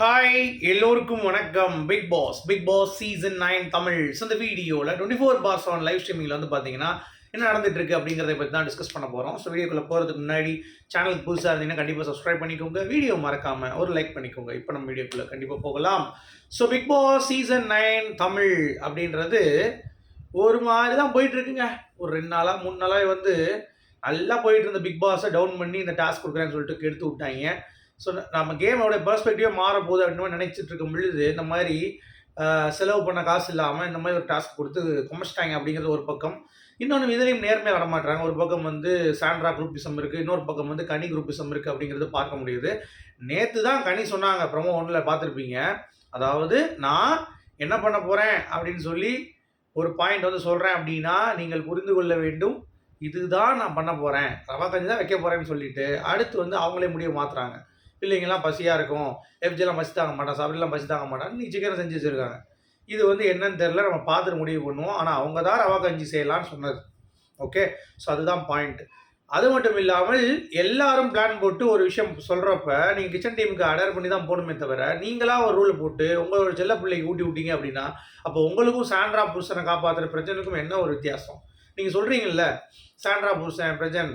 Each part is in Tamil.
ஹாய் எல்லோருக்கும் வணக்கம். Bigg Boss Bigg Boss season nine Tamil. So இந்த வீடியோவில் twenty four hours on live ஸ்ட்ரீமிங்கில் வந்து பார்த்தீங்கன்னா என்ன நடந்துட்டு இருக்கு அப்படிங்கிறத பற்றி தான் டிஸ்கஸ் பண்ண போகிறோம் ஸோ வீடியோக்குள்ளே போகிறதுக்கு முன்னாடி சேனலுக்கு புதுசாக இருந்தீங்கன்னா கண்டிப்பாக சப்ஸ்கிரைப் பண்ணிக்கோங்க. வீடியோ மறக்காமல் ஒரு லைக் பண்ணிக்கோங்க. இப்போ நம்ம வீடியோக்குள்ளே கண்டிப்பாக போகலாம். So Bigg Boss season nine Tamil அப்படின்றது ஒரு மாதிரி தான் போயிட்டுருக்குங்க. ஒரு ரெண்டு நாளாக மூணு நாளாக வந்து நல்லா போயிட்டு இருந்த பிக் பாஸை டவுன் பண்ணி இந்த டாஸ்க் கொடுக்குறேன்னு சொல்லிட்டு கெடுத்து விட்டாங்க. ஸோ நம்ம கேமோடைய பெர்ஸ்பெக்டிவே மாற போகுது அப்படின்னு நினச்சிட்டு இருக்கும் பொழுது இந்த மாதிரி செலவு பண்ண காசு இல்லாமல் இந்த மாதிரி ஒரு டாஸ்க் கொடுத்து குமச்சிட்டாங்க அப்படிங்கிறது ஒரு பக்கம். இன்னொன்று இதுலேயும் நேர்மையாக வரமாட்டாங்க ஒரு பக்கம் வந்து சாண்ட்ரா குரூப்பிசம் இருக்குது இன்னொரு பக்கம் வந்து கனி குரூப்பிசம் இருக்குது அப்படிங்கிறது பார்க்க முடியுது. நேற்று தான் கனி சொன்னாங்க. ப்ரமோ ஒன்றில் பார்த்துருப்பீங்க. அதாவது நான் என்ன பண்ண போகிறேன் அப்படின்னு சொல்லி ஒரு பாயிண்ட் வந்து சொல்கிறேன் அப்படின்னா நீங்கள் புரிந்து கொள்ள வேண்டும். இதுதான் நான் பண்ண போகிறேன் ரவா கஞ்சி தான் வைக்க போகிறேன்னு சொல்லிட்டு அடுத்து வந்து அவங்களே முடிவு மாற்றுறாங்க பிள்ளைங்கெல்லாம் பசியாக இருக்கும். எஃப்ஜிலாம் பசி தாங்க மாட்டான். சாப்பிடலாம் பசி தாங்க மாட்டான். நீ சிக்கனை செஞ்சு வச்சுருக்காங்க. இது வந்து என்னன்னு தெரில நம்ம பார்த்துட்டு முடிவு பண்ணுவோம். ஆனால் அவங்க தான் ரவா கஞ்சி செய்யலான்னு சொன்னது. ஓகே ஸோ அதுதான் பாயிண்ட் அது மட்டும் இல்லாமல் எல்லாரும் பிளான் போட்டு ஒரு விஷயம் சொல்கிறப்ப நீங்கள் கிச்சன் டீமுக்கு அடர் பண்ணி தான் போகணுமே தவிர நீங்களாக ஒரு ரூல் போட்டு உங்களோட செல்ல பிள்ளைக்கு ஊட்டி விட்டீங்க அப்படின்னா அப்போ உங்களுக்கும் சாண்ட்ரா புருஷனை காப்பாற்றுற பிரச்சனைக்கும் என்ன ஒரு வித்தியாசம்? நீங்கள் சொல்கிறீங்கல்ல சாண்ட்ரா புருஷன் பிரஜன்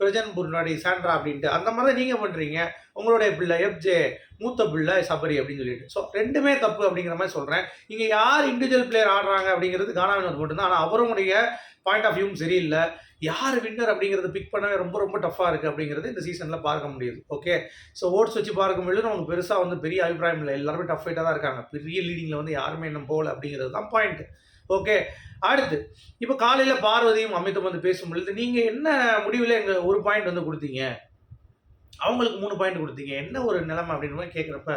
பிரஜன் முன்னாடி சாண்ட்ரா அப்படின்ட்டு அந்த மாதிரி தான் நீங்கள் பண்ணுறீங்க உங்களுடைய பிள்ளை எஃப்ஜே மூத்த பிள்ளை சபரி அப்படின்னு சொல்லிட்டு. ஸோ ரெண்டுமே தப்பு அப்படிங்கிற மாதிரி சொல்கிறேன் இங்கே யார் இண்டிவிஜுவல் பிளேயர் ஆடுறாங்க அப்படிங்கிறது கானா வினோத் மட்டும்தான். ஆனால் அவருடைய பாயிண்ட் ஆஃப் வியூவும் சரியில்லை. யார் வின்னர் அப்படிங்கிறது பிக் பண்ணவே ரொம்ப ரொம்ப டஃப்பாக இருக்குது அப்படிங்கிறது இந்த சீசனில் பார்க்க முடியுது. ஓகே ஸோ ஓட்ஸ் வச்சு பார்க்கும்பொழுது நமக்கு பெருசாக வந்து பெரிய அபிப்பிராயம் இல்லை. எல்லாருமே டஃப் ஃபைட்டாக தான் இருக்காங்க. பெரிய லீடிங்கில் வந்து யாருமே இன்னும் போகல அப்படிங்கிறது தான் பாயிண்ட் ஓகே அடுத்து இப்போ காலையில் பார்வதியும் அமித்தும் வந்து பேசும் பொழுது நீங்கள் என்ன முடிவில் எங்கள் ஒரு பாயிண்ட் வந்து கொடுத்தீங்க? அவங்களுக்கு மூணு பாயிண்ட் கொடுத்தீங்க. என்ன ஒரு நிலைமை அப்படின்னு மாதிரி கேட்குறப்ப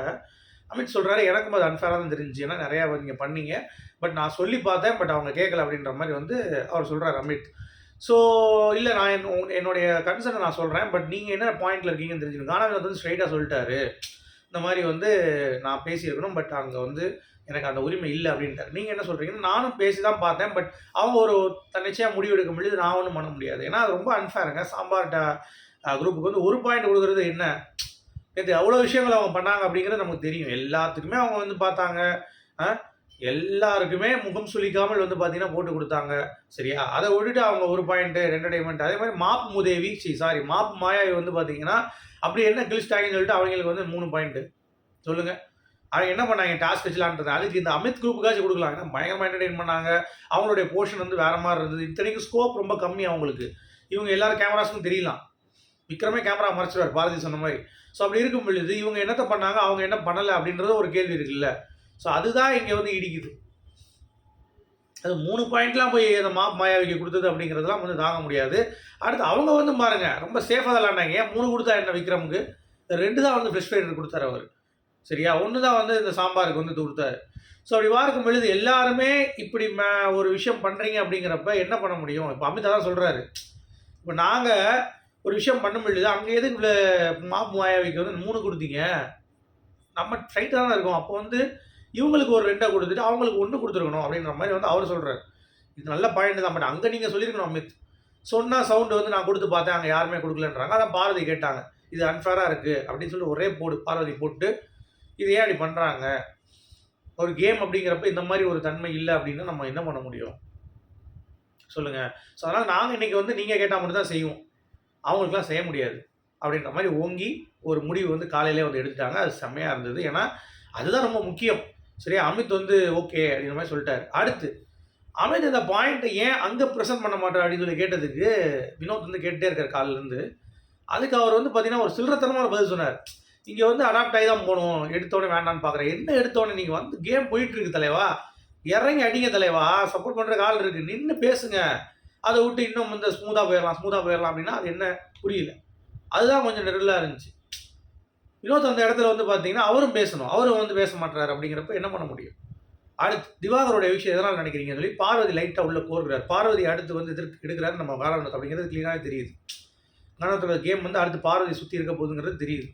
அமித் சொல்கிறாரு எனக்கும் அது அன்ஃபேராக தான் தெரிஞ்சு ஏன்னா நிறையா நீங்கள் பண்ணீங்க. பட் நான் சொல்லி பார்த்தேன். பட் அவங்க கேட்கல அப்படின்ற மாதிரி வந்து அவர் சொல்கிறார் அமித். ஸோ இல்லை நான் என் என்னுடைய கன்சர்னை நான் சொல்கிறேன் பட் நீங்கள் என்ன பாயிண்ட்டில் இருக்கீங்கன்னு தெரிஞ்சுக்கணும். கானாவில் வந்து ஸ்ட்ரைட்டாக சொல்லிட்டாரு. இந்த மாதிரி வந்து நான் பேசியிருக்கணும். பட் அங்கே வந்து எனக்கு அந்த உரிமை இல்லை அப்படின்ட்டார். நீங்கள் என்ன சொல்கிறீங்கன்னா நானும் பேசி தான் பார்த்தேன் பட் அவங்க ஒரு தன்னிச்சையாக முடிவு எடுக்க முடியுது நான் ஒன்றும் பண்ண முடியாது. ஏன்னா அது ரொம்ப அன்ஃபேருங்க சாம்பார் குரூப்புக்கு வந்து ஒரு பாயிண்ட் கொடுக்குறது என்ன? நேற்று அவ்வளோ விஷயங்கள் அவங்க பண்ணாங்க அப்படிங்கிறது நமக்கு தெரியும். எல்லாத்துக்குமே அவங்க வந்து பார்த்தாங்க. எல்லாருக்குமே முகம் சுளிக்காமல் வந்து பார்த்தீங்கன்னா போட்டு கொடுத்தாங்க. சரியா? அதை விட்டுட்டு அவங்க ஒரு பாயிண்ட்டு என்டர்டைன்மெண்ட் அதே மாதிரி மாப் முதேவி சி சாரி மாப் மாயாவி வந்து பார்த்தீங்கன்னா அப்படி என்ன கிளிஸ்டாகின்னு சொல்லிட்டு அவங்களுக்கு வந்து மூணு பாயிண்ட்டு சொல்லுங்கள் அவங்க என்ன பண்ணாங்க? டாஸ்க் வச்சலான்றது அதுக்கு இந்த அமித் குரூப்புக்காச்சும் கொடுக்கலாம். ஏன்னா பயங்கரமாக என்டர்டைன் பண்ணாங்க. அவங்களுடைய போர்ஷன் வந்து வேறு மாதிரி இருந்தது. இத்தனைக்கும் ஸ்கோப் ரொம்ப கம்மி அவங்களுக்கு. இவங்க எல்லாரும் கேமராஸ்க்கும் தெரியலாம். விக்ரமே கேமரா மறைச்சிருவார். பாரதி சொன்ன மாதிரி. ஸோ அப்படி இருக்கும் பொழுது இவங்க என்னத்த பண்ணாங்க? அவங்க என்ன பண்ணலை? அப்படின்றது ஒரு கேள்வி இருக்குல்ல. ஸோ அதுதான் இங்கே வந்து இடிக்குது. அது மூணு பாயிண்ட்லாம் போய் அந்த மாப் மாயாவிக்கு கொடுத்தது அப்படிங்கிறதுலாம் வந்து தாங்க முடியாது. அடுத்து அவங்க வந்து பாருங்க. ரொம்ப சேஃபாக தான் விளாண்டாங்க ஏன்? மூணு கொடுத்தா என்ன விக்ரமுக்கு? ரெண்டு தான் வந்து ஃப்ரெஷ் ஃபைடர் கொடுத்தாரு அவர். சரியா? ஒன்று தான் வந்து இந்த சாம்பாருக்கு வந்து கொடுத்தாரு ஸோ அப்படி பார்க்கும் பொழுது எல்லாருமே இப்படி ம- ஒரு விஷயம் பண்ணுறீங்க அப்படிங்கிறப்ப என்ன பண்ண முடியும்? இப்போ அமிதா தான் சொல்கிறாரு இப்போ நாங்கள் ஒரு விஷயம் பண்ண பொழுது அங்கே எது இவ்வளோ மாப்பு மாயாவிக்கு வந்து மூணு கொடுத்தீங்க. நம்ம ஸ்ட்ரைட்டாக தான் இருக்கோம். அப்போ வந்து இவங்களுக்கு ஒரு ரெண்டை கொடுத்துட்டு அவங்களுக்கு ஒன்று கொடுத்துருக்கணும் அப்படின்ற மாதிரி வந்து அவர் சொல்கிறார் இது நல்ல பாயிண்ட் தான். பட் அங்கே நீங்கள் சொல்லியிருக்கணும் அமித். சொன்னால் சவுண்டு வந்து நான் கொடுத்து பார்த்தேன். அங்கே யாருமே கொடுக்கலன்றாங்க. அதான் பார்வதி கேட்டாங்க. இது அன்ஃபேராக இருக்குது அப்படின்னு சொல்லி ஒரே போடு பார்வதி போட்டு இது ஏன் அப்படி பண்ணுறாங்க ஒரு கேம் அப்படிங்கிறப்ப இந்த மாதிரி ஒரு தன்மை இல்லை அப்படின்னு நம்ம என்ன பண்ண முடியும்? சொல்லுங்கள் ஸோ அதனால் நாங்கள் இன்றைக்கி வந்து நீங்கள் கேட்டால் மட்டும் தான் செய்வோம். அவங்களுக்குலாம் செய்ய முடியாது. அப்படின்ற மாதிரி ஓங்கி ஒரு முடிவு வந்து காலையிலே வந்து எடுத்துட்டாங்க. அது செம்மையாக இருந்தது. ஏன்னா அதுதான் ரொம்ப முக்கியம். சரியா? அமித் வந்து ஓகே அப்படின்ற மாதிரி சொல்லிட்டார். அடுத்து அமித் இந்த பாயிண்ட்டை ஏன் அங்கே ப்ரெசென்ட் பண்ண மாட்டார் அப்படின்னு சொல்லி கேட்டதுக்கு வினோத் வந்து கேட்டுட்டே இருக்கார் காலிலேருந்து அதுக்கு அவர் வந்து பார்த்தீங்கன்னா ஒரு சில்லறத்தனமான பதில் சொன்னார். இங்கே வந்து அடாப்ட் ஆகி தான் போகணும் எடுத்தோடனே வேண்டாம்னு பார்க்குறேன் என்ன எடுத்தோடனே நீங்கள் வந்து கேம் போயிட்டுருக்கு தலைவா. இறங்கி அடிங்க தலைவா. சப்போர்ட் பண்ணுற ஆள் இருக்கு. நின்று பேசுங்க. அதை விட்டு இன்னும் வந்து ஸ்மூத்தாக போயிடலாம் ஸ்மூத்தாக போயிடலாம் அப்படின்னா அது என்ன? புரியல. அதுதான் கொஞ்சம் நெருலாக இருந்துச்சு. இன்னொருத்த அந்த இடத்துல வந்து பார்த்தீங்கன்னா அவரும் பேசணும். அவரும் வந்து பேச மாட்டாரு அப்படிங்கிறப்ப என்ன பண்ண முடியும்? அடுத்து திவாகரோட விஷயம் எதனால் நினைக்கிறீங்கன்னு சொல்லி பார்வதி லைட்டாக உள்ள கோருகிறார். பார்வதி அடுத்து வந்து எதிர்த்து எடுக்கிறாரு. நம்ம காரணம் அப்படிங்கிறது கிளீனாக தெரியுது. காரணத்தோட கேம் வந்து அடுத்து பார்வதி சுற்றி இருக்க போகுதுங்கிறது தெரியுது.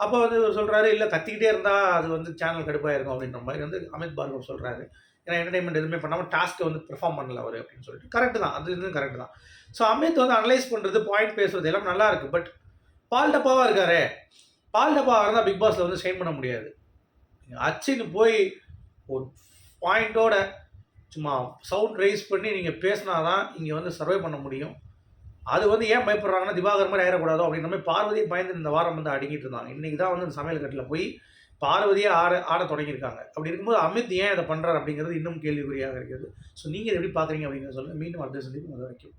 அப்போ வந்து இவர் சொல்கிறாரு இல்லை கத்திக்கிட்டே இருந்தால் அது வந்து சேனல் கடுப்பாக இருக்கும் அப்படின்ற மாதிரி வந்து அமித் பார்கவ் சொல்கிறாரு ஏன்னா என்டர்டைன்மெண்ட் எதுவுமே பண்ணாமல் டாஸ்க்கை வந்து பெர்ஃபார்ம் பண்ணல அவர் அப்படின்னு சொல்லிட்டு. கரெக்டு தான். அது இதுவும் கரெக்டு தான். ஸோ அமித் வந்து அனலைஸ் பண்ணுறது பாயிண்ட் பேசுறது எல்லாம் நல்லா இருக்குது பட் பால் டப்பாவாக இருக்காரே? பால் டப்பாவாக இருந்தால் பிக் பாஸில் வந்து ஸ்டெயின் பண்ண முடியாது. அச்சின்னு போய் ஒரு பாயிண்ட்டோட சும்மா சவுண்ட் ரைஸ் பண்ணி நீங்கள் பேசினா தான் இங்கே வந்து சர்வை பண்ண முடியும். அது வந்து ஏன் பயப்படுறாங்கன்னா திவாகர் மாதிரி ஆயிடக்கூடாதோ அப்படின்ற மாதிரி பார்வதியை பயந்து இந்த வாரம் வந்து அடங்கிட்டு இருந்தாங்க. இன்றைக்கி தான் வந்து சமையல் கட்டில் போய் பார்வதியே ஆட ஆட தொடங்கியிருக்காங்க. அப்படி இருக்கும்போது அமித் ஏன் இதை பண்ணுறாரு அப்படிங்கிறது இன்னும் கேள்விக்குறியாக இருக்கிறது. ஸோ நீங்கள் எப்படி பார்க்குறீங்க அப்படிங்கிறத சொல்லுங்கள் மீண்டும் அடுத்த சந்திப்பு வரைக்கும்